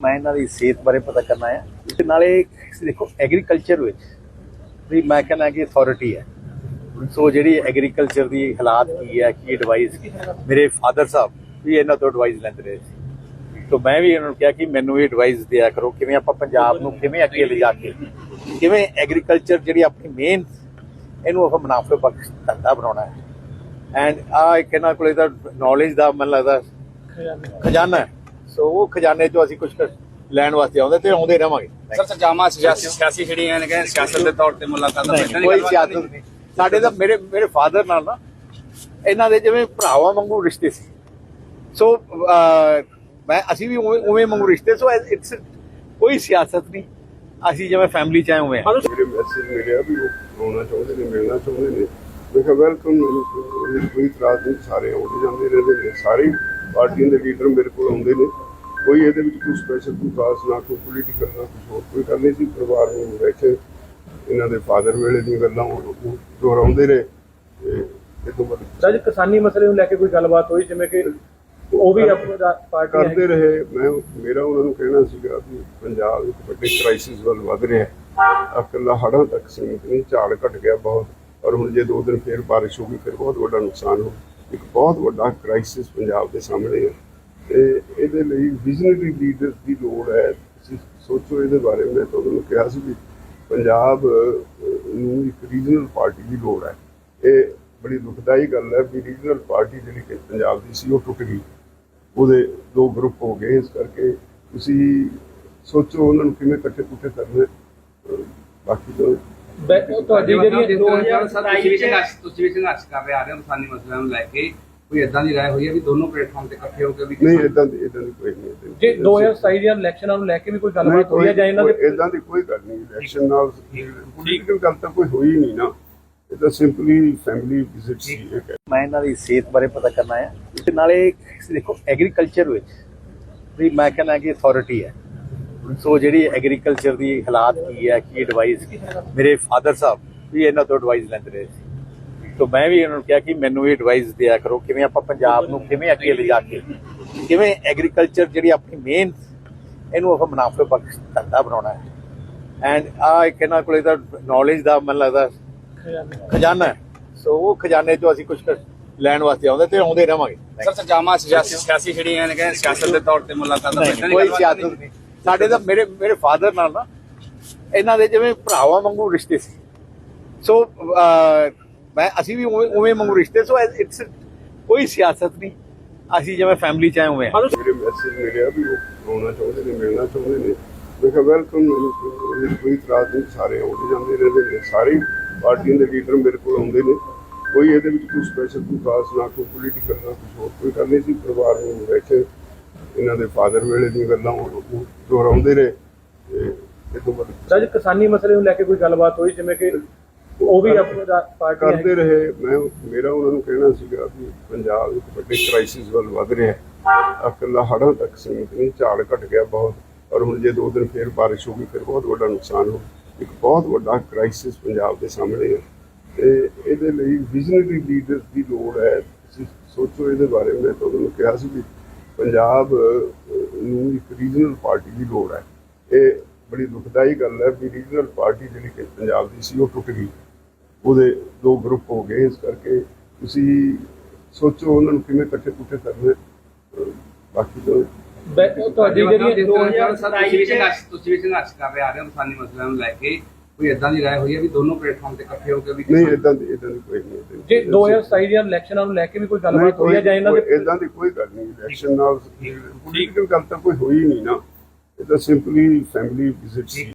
ਮੈਂ ਇਹਨਾਂ ਦੀ ਸਿਹਤ ਬਾਰੇ ਪਤਾ ਕਰਨਾ ਆ ਤੇ ਨਾਲੇ ਦੇਖੋ ਐਗਰੀਕਲਚਰ ਵਿੱਚ ਵੀ ਮੈਂ ਕਹਿੰਦਾ ਕਿ ਅਥਾਰਟੀ ਹੈ। ਸੋ ਜਿਹੜੀ ਐਗਰੀਕਲਚਰ ਦੀ ਹਾਲਾਤ ਕੀ ਹੈ, ਕੀ ਐਡਵਾਈਸ ਮੇਰੇ ਫਾਦਰ ਸਾਹਿਬ ਵੀ ਇਹਨਾਂ ਤੋਂ ਐਡਵਾਈਸ ਲੈਂਦੇ ਰਹੇ ਸੀ। ਸੋ ਮੈਂ ਵੀ ਇਹਨਾਂ ਨੂੰ ਕਿਹਾ ਕਿ ਮੈਨੂੰ ਇਹ ਐਡਵਾਈਸ ਦਿਆ ਕਰੋ, ਕਿਵੇਂ ਆਪਾਂ ਪੰਜਾਬ ਨੂੰ ਕਿਵੇਂ ਅੱਗੇ ਲਿਜਾ ਕੇ, ਕਿਵੇਂ ਐਗਰੀਕਲਚਰ ਜਿਹੜੀ ਆਪਣੀ ਮੇਨ ਇਹਨੂੰ ਆਪਾਂ ਮੁਨਾਫੇ ਬਖਸ਼ ਧੰਦਾ ਬਣਾਉਣਾ ਹੈ। ਐਂਡ ਆ ਇੱਕ ਇਹਨਾਂ ਕੋਲੇ ਤਾਂ ਨੌਲੇਜ ਦਾ ਮੈਨੂੰ ਲੱਗਦਾ ਖਜ਼ਾਨਾ ਹੈ। ਸੋ ਉਹ ਖਜ਼ਾਨੇ ਚੋਂ ਅਸੀਂ ਕੁਝ ਲੈਣ ਵਾਸਤੇ ਆਉਂਦੇ ਤੇ ਆਉਂਦੇ ਰਵਾਂਗੇ। ਸਰ ਸਰਜਾਮਾ ਸਿਆਸੀ ਸਿਆਸੀ ਜਿਹੜੀਆਂ ਨੇ ਕਿ ਸਿਆਸਤ ਦੇ ਤੌਰ ਤੇ ਮੁਲਾਕਾਤਾਂ ਦੀ ਕੋਈ ਸਿਆਸਤ ਨਹੀਂ। ਸਾਡੇ ਤਾਂ ਮੇਰੇ ਮੇਰੇ ਫਾਦਰ ਨਾਲ ਨਾ ਇਹਨਾਂ ਦੇ ਜਿਵੇਂ ਭਰਾਵਾਂ ਵਾਂਗੂ ਰਿਸ਼ਤੇ ਸੀ। ਸੋ ਮੈਂ ਅਸੀਂ ਵੀ ਉਵੇਂ ਉਵੇਂ ਵਾਂਗੂ ਰਿਸ਼ਤੇ ਸੋ ਇਟਸ ਕੋਈ ਸਿਆਸਤ ਨਹੀਂ। ਅਸੀਂ ਜਿਵੇਂ ਫੈਮਿਲੀ ਚ ਆਏ ਹੋਏ ਹਾਂ ਮੇਰੇ ਮੈਸੇਜ ਮਿਲਿਆ ਵੀ ਉਹ ਆਉਣਾ ਚਾਹੁੰਦੇ ਨੇ ਮਿਲਣਾ ਚਾਹੁੰਦੇ ਨੇ ਮੈਂ ਕਿਹਾ ਵੈਲਕਮ ਕੋਈ ਇਤਰਾਜ਼ ਨਹੀਂ ਸਾਰੇ ਆਉਂਦੇ ਜਾਂਦੇ ਰਹਿੰਦੇ ਨੇ ਸਾਰੇ ਪਾਰਟੀਆਂ ਦੇ ਲੀਡਰ ਮੇਰੇ ਕੋਲ ਆਉਂਦੇ ਨੇ। ਕੋਈ ਇਹਦੇ ਵਿੱਚ ਕੋਈ ਸਪੈਸ਼ਲ ਕੋਈ ਖਾਸ ਨਾ ਕੋਈ ਪੋਲੀਟੀਕਲ ਨਾ ਕੁਝ ਹੋਰ ਕੋਈ ਨਹੀਂ ਸੀ। ਪਰਿਵਾਰ ਨੂੰ ਬੈਠੇ ਇਹਨਾਂ ਦੇ ਫਾਦਰ ਵੇਲੇ ਦੀਆਂ ਗੱਲਾਂ ਉਹ ਦੁਹਰਾਉਂਦੇ ਤੇ ਇਹ ਤੋਂ ਬਾਅਦ ਸਰ ਜੀ ਕਿਸਾਨੀ ਮਸਲੇ ਨੂੰ ਲੈ ਕੇ ਕੋਈ ਗੱਲਬਾਤ ਹੋਈ? ਜਿਵੇਂ ਕਿ ਉਹ ਵੀ ਆਪਣਾ ਪਾਰਟੀ ਕਰਦੇ ਰਹੇ। ਮੈਂ ਮੇਰਾ ਉਹਨਾਂ ਨੂੰ ਕਹਿਣਾ ਸੀਗਾ ਵੀ ਪੰਜਾਬ ਇੱਕ ਵੱਡੇ ਕ੍ਰਾਈਸਿਸ ਵੱਲ ਵੱਧ ਰਿਹਾ ਹੈ। ਇਕੱਲਾ ਹੜ੍ਹਾਂ ਤੱਕ ਸੀਮਿਤ ਨਹੀਂ ਝਾੜ ਘਟ ਗਿਆ ਬਹੁਤ। ਔਰ ਹੁਣ ਜੇ ਦੋ ਦਿਨ ਫੇਰ ਬਾਰਿਸ਼ ਹੋ ਗਈ ਫਿਰ ਬਹੁਤ ਵੱਡਾ ਨੁਕਸਾਨ ਹੋ ਇੱਕ ਬਹੁਤ ਵੱਡਾ ਕ੍ਰਾਈਸਿਸ ਪੰਜਾਬ ਦੇ ਸਾਹਮਣੇ ਹੈ ਤੇ ਇਹਦੇ ਲਈ ਵਿਜ਼ਨਰੀ ਲੀਡਰਸ ਦੀ ਲੋੜ ਹੈ। ਤੁਸੀਂ ਸੋਚੋ ਇਹਦੇ ਬਾਰੇ, ਮੈਂ ਤੁਹਾਨੂੰ ਕਿਹਾ ਸੀ ਵੀ ਪੰਜਾਬ ਨੂੰ ਇੱਕ ਰੀਜਨਲ ਪਾਰਟੀ ਦੀ ਲੋੜ ਹੈ। ਇਹ ਬੜੀ ਦੁਖਦਾਈ ਗੱਲ ਹੈ ਵੀ ਰੀਜਨਲ ਪਾਰਟੀ ਜਿਹੜੀ ਕਿ ਪੰਜਾਬ ਦੀ ਸੀ, ਉਹ ਟੁੱਟ ਗਈ। ਉਹਦੇ ਦੋ ਗਰੁੱਪ ਹੋ ਗਏ, ਇਸ ਕਰਕੇ ਤੁਸੀਂ ਸੋਚੋ ਉਹਨਾਂ ਨੂੰ ਕਿਵੇਂ ਇਕੱਠੇ ਕੁੱਠੇ ਕਰਨਾ ਬਾਕੀ ਤਾਂ ਤੁਹਾਡੀ ਜਿਹੜੀ ਸਰ ਤੁਸੀਂ ਵੀ 2027 ਸੰਘਰਸ਼ ਤੁਸੀਂ ਵੀ ਸੰਘਰਸ਼ ਕਰ ਰਹੇ ਆ ਰਹੇ ਹੋ ਕਿਸਾਨੀ ਮਸਲਿਆਂ ਨੂੰ ਲੈ ਕੇ। ਕੋਈ ਇਦਾਂ ਦੀ ਰਾਏ ਹੋਈ ਹੈ ਵੀ ਦੋਨੋਂ ਪਲੇਟਫਾਰਮ ਤੇ ਇਕੱਠੇ ਹੋ ਕੇ ਵੀ ਨਹੀਂ ਇਦਾਂ ਦੀ ਇਦਾਂ ਦੀ ਕੋਈ ਨਹੀਂ ਜੇ 2027 ਦੀਆਂ ਇਲੈਕਸ਼ਨਾਂ ਨੂੰ ਲੈ ਕੇ ਵੀ ਕੋਈ ਗੱਲਬਾਤ ਹੋਈ ਹੈ ਜਾਂ ਇਹਨਾਂ ਦੇ ਇਦਾਂ ਦੀ ਕੋਈ ਗੱਲ ਨਹੀਂ ਇਲੈਕਸ਼ਨ ਨਾਲ ਪੋਲੀਟੀਕਲ ਗੱਲ ਤਾਂ ਕੋਈ ਹੋਈ ਨਹੀਂ ਨਾ। ਇਹ ਤਾਂ ਸਿੰਪਲੀ ਫੈਮਿਲੀ ਵਿਜ਼ਿਟ ਸੀ ਮੈਂ ਇਹਨਾਂ ਦੀ ਸਿਹਤ ਬਾਰੇ ਪਤਾ ਕਰਨਾ ਆ ਤੇ ਨਾਲੇ ਦੇਖੋ ਐਗਰੀਕਲਚਰ ਵਿੱਚ ਵੀ ਮੈਂ ਕਹਿੰਦਾ ਕਿ ਅਥਾਰਟੀ ਹੈ। ਸੋ ਜਿਹੜੀ ਐਗਰੀਕਲਚਰ ਦੀ ਹਾਲਾਤ ਕੀ ਹੈ ਕੀ ਐਡਵਾਈਸ ਮੇਰੇ ਫਾਦਰ ਸਾਹਿਬ ਵੀ ਇਹਨਾਂ ਤੋਂ ਐਡਵਾਈਸ ਲੈਂਦੇ ਰਹੇ ਸੀ। ਸੋ ਮੈਂ ਵੀ ਇਹਨਾਂ ਨੂੰ ਕਿਹਾ ਕਿ ਮੈਨੂੰ ਵੀ ਐਡਵਾਈਸ ਦਿਆ ਕਰੋ ਕਿਵੇਂ ਆਪਾਂ ਪੰਜਾਬ ਨੂੰ ਕਿਵੇਂ ਅੱਗੇ ਲਿਜਾ ਕੇ ਕਿਵੇਂ ਐਗਰੀਕਲਚਰ ਜਿਹੜੀ ਆਪਣੀ ਮੇਨ ਇਹਨੂੰ ਆਪਾਂ ਮੁਨਾਫੇ ਬਖਸ਼ ਧੰਦਾ ਬਣਾਉਣਾ ਹੈ। ਐਂਡ ਆ ਇਹਨਾਂ ਕੋਲੇ ਤਾਂ ਨੌਲੇਜ ਦਾ ਮੈਨੂੰ ਲੱਗਦਾ ਖਜ਼ਾਨਾ ਸੋ ਉਹ ਖਜ਼ਾਨੇ ਚੋਂ ਅਸੀਂ ਕੁਝ ਲੈਣ ਵਾਸਤੇ ਆਉਂਦੇ ਤੇ ਆਉਂਦੇ ਰਵਾਂਗੇ ਸਰ ਸਰਜਾਮਾ ਸਿਆਸੀ ਸਿਆਸੀ ਜਿਹੜੀਆਂ ਨੇ ਕਿ ਸਿਆਸਤ ਦੇ ਤੌਰ ਤੇ ਮੁਲਾਕਾਤਾਂ ਦੀ ਕੋਈ ਸਿਆਸਤ ਨਹੀਂ। ਸਾਡੇ ਤਾਂ ਮੇਰੇ ਮੇਰੇ ਫਾਦਰ ਨਾਲ ਨਾ ਇਹਨਾਂ ਦੇ ਜਿਵੇਂ ਭਰਾਵਾਂ ਵਾਂਗੂ ਰਿਸ਼ਤੇ ਸੀ। ਸੋ ਮੈਂ ਅਸੀਂ ਵੀ ਉਵੇਂ ਉਵੇਂ ਵਾਂਗੂ ਰਿਸ਼ਤੇ ਸੋ ਇਟਸ ਕੋਈ ਸਿਆਸਤ ਨਹੀਂ। ਅਸੀਂ ਜਿਵੇਂ ਫੈਮਿਲੀ ਚ ਆਏ ਹੋਏ ਹਾਂ ਮੇਰੇ ਮੈਸੇਜ ਮਿਲਿਆ ਵੀ ਉਹ ਆਉਣਾ ਚਾਹੁੰਦੇ ਨੇ ਮਿਲਣਾ ਚਾਹੁੰਦੇ ਨੇ। ਮੈਂ ਕਿਹਾ ਵੈਲਕਮ ਕੋਈ ਇਤਰਾਜ਼ ਨਹੀਂ ਸਾਰੇ ਆਉਂਦੇ ਜਾਂਦੇ ਰਹਿੰਦੇ ਨੇ। ਸਾਰੇ ਪਾਰਟੀਆਂ ਦੇ ਲੀਡਰ ਮੇਰੇ ਕੋਲ ਆਉਂਦੇ ਨੇ। ਕੋਈ ਇਹਦੇ ਵਿੱਚ ਕੋਈ ਸਪੈਸ਼ਲ ਕੋਈ ਖਾਸ ਨਾ ਕੋਈ ਪੋਲੀਟੀਕਲ ਨਾ ਕੁਝ ਹੋਰ ਕੋਈ ਗੱਲ ਨਹੀਂ ਸੀ। ਪਰਿਵਾਰ ਨੂੰ ਬੈਠੇ ਇਹਨਾਂ ਦੇ ਫਾਦਰ ਵੇਲੇ ਦੀਆਂ ਗੱਲਾਂ ਉਹ ਦੁਹਰਾਉਂਦੇ ਰਹੇ ਤੇ ਇਹ ਤੋਂ ਬਾਅਦ ਕਿਸਾਨੀ ਮਸਲੇ ਨੂੰ ਲੈ ਕੇ ਕੋਈ ਗੱਲਬਾਤ ਹੋਈ? ਜਿਵੇਂ ਕਿ ਉਹ ਵੀ ਆਪਣਾ ਪਾਰਟੀ ਕਰਦੇ ਰਹੇ। ਮੈਂ ਮੇਰਾ ਉਹਨਾਂ ਨੂੰ ਕਹਿਣਾ ਸੀਗਾ ਵੀ ਪੰਜਾਬ ਇੱਕ ਵੱਡੇ ਕ੍ਰਾਈਸਿਸ ਵੱਲ ਵੱਧ ਰਿਹਾ ਹੈ। ਇਕੱਲਾ ਹੜ੍ਹਾਂ ਤੱਕ ਸੀਮਿਤ ਨਹੀਂ ਝਾੜ ਘਟ ਗਿਆ ਬਹੁਤ। ਔਰ ਹੁਣ ਜੇ ਦੋ ਦਿਨ ਫੇਰ ਬਾਰਿਸ਼ ਹੋ ਗਈ ਫਿਰ ਬਹੁਤ ਵੱਡਾ ਨੁਕਸਾਨ ਹੋ ਇੱਕ ਬਹੁਤ ਵੱਡਾ ਕ੍ਰਾਈਸਿਸ ਪੰਜਾਬ ਦੇ ਸਾਹਮਣੇ ਹੈ। ਤੇ ਇਹਦੇ ਲਈ ਵਿਜ਼ਨਰੀ ਲੀਡਰਸ ਦੀ ਲੋੜ ਹੈ। ਤੁਸੀਂ ਸੋਚੋ ਇਹਦੇ ਬਾਰੇ। ਮੈਂ ਤੁਹਾਨੂੰ ਕਿਹਾ ਸੀ ਵੀ ਪੰਜਾਬ ਨੂੰ ਇੱਕ ਰੀਜਨਲ ਪਾਰਟੀ ਦੀ ਲੋੜ ਹੈ। ਇਹ ਬੜੀ ਦੁਖਦਾਈ ਗੱਲ ਹੈ ਵੀ ਰੀਜਨਲ ਪਾਰਟੀ ਜਿਹੜੀ ਕਿ ਪੰਜਾਬ ਦੀ ਸੀ ਉਹ ਟੁੱਟ ਗਈ। ਉਹਦੇ ਦੋ ਗਰੁੱਪ ਹੋ ਗਏ। ਇਸ ਕਰਕੇ ਤੁਸੀਂ ਸੋਚੋ ਉਹਨਾਂ ਨੂੰ ਕਿਵੇਂ ਇਕੱਠੇ ਪੁੱਠੇ ਕਰਨੇ। ਬਾਕੀ ਤਾਂ ਤੁਹਾਡੀ ਜਿਹੜੀ ਸਰ ਤੁਸੀਂ ਵੀ ਸੰਘਰਸ਼ ਤੁਸੀਂ ਵੀ ਸੰਘਰਸ਼ ਕਰ ਰਹੇ ਆ ਰਹੇ ਹੋ ਕਿਸਾਨੀ ਮਸਲਿਆਂ ਨੂੰ ਲੈ ਕੇ। ਕੋਈ ਇਦਾਂ ਦੀ ਰਾਏ ਹੋਈ ਹੈ ਵੀ ਦੋਨੋਂ ਪਲੇਟਫਾਰਮ ਤੇ ਇਕੱਠੇ ਹੋ ਕੇ ਵੀ ਨਹੀਂ ਇਦਾਂ ਦੀ ਇਦਾਂ ਦੀ ਕੋਈ ਨਹੀਂ ਜੇ 2027 ਦੀਆਂ ਇਲੈਕਸ਼ਨਾਂ ਨੂੰ ਲੈ ਕੇ ਵੀ ਕੋਈ ਗੱਲਬਾਤ ਹੋਈ ਹੈ ਜਾਂ ਇਹਨਾਂ ਦੇ ਇਦਾਂ ਦੀ ਕੋਈ ਗੱਲ ਨਹੀਂ ਇਲੈਕਸ਼ਨ ਨਾਲ ਪੋਲੀਟੀਕਲ ਗੱਲ ਤਾਂ ਕੋਈ ਹੋਈ ਨਹੀਂ ਨਾ। ਇਹ ਤਾਂ ਸਿੰਪਲੀ ਫੈਮਿਲੀ ਵਿਜ਼ਿਟ ਸੀ।